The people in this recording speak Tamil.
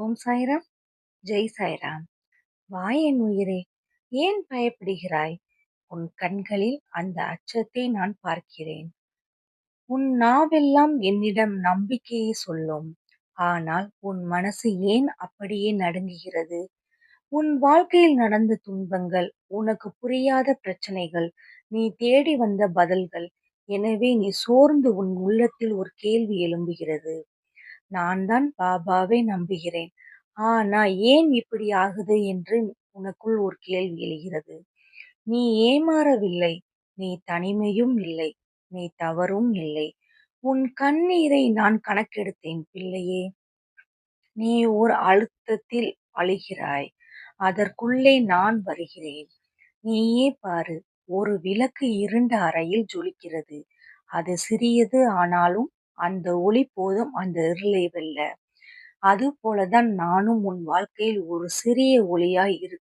ஓம் சாய்ராம். ஜெய் சாய்ராம். வா என் உயிரே ஏன் பயப்படுகிறாய்? உன் கண்களில் அந்த அச்சத்தை நான் பார்க்கிறேன். உன் நாவெல்லாம் என்னிடம் நம்பிக்கையை சொல்லும். ஆனால் உன் மனசு ஏன் அப்படியே நடுங்குகிறது? உன் வாழ்க்கையில் நடந்த துன்பங்கள் உனக்கு புரியாத பிரச்சனைகள் நீ தேடி வந்த பதில்கள் எனவே நீ சோர்ந்து உன் உள்ளத்தில் ஒரு கேள்வி எழும்புகிறது. நான் தான் பாபாவை நம்புகிறேன். ஆனா ஏன் இப்படி ஆகுது என்று உனக்குள் ஒரு கேள்வி எழுகிறது. நீ ஏமாறவில்லை. நீ தனிமையும் இல்லை. நீ தவறும் இல்லை. உன் கண்ணீரை நான் கணக்கெடுத்தேன் பிள்ளையே. நீ ஒரு அழுத்தத்தில் அழுகிறாய். அதற்குள்ளே நான் வருகிறேன். நீயே பாரு. ஒரு விளக்கு இருண்ட அறையில் ஜொலிக்கிறது. அது சிறியது ஆனாலும் அந்த ஒளி போதும் அந்த இருளை வெல்ல. அது போலதான் நானும் உன் வாழ்க்கையில் ஒரு சிறிய ஒளியாய் இரு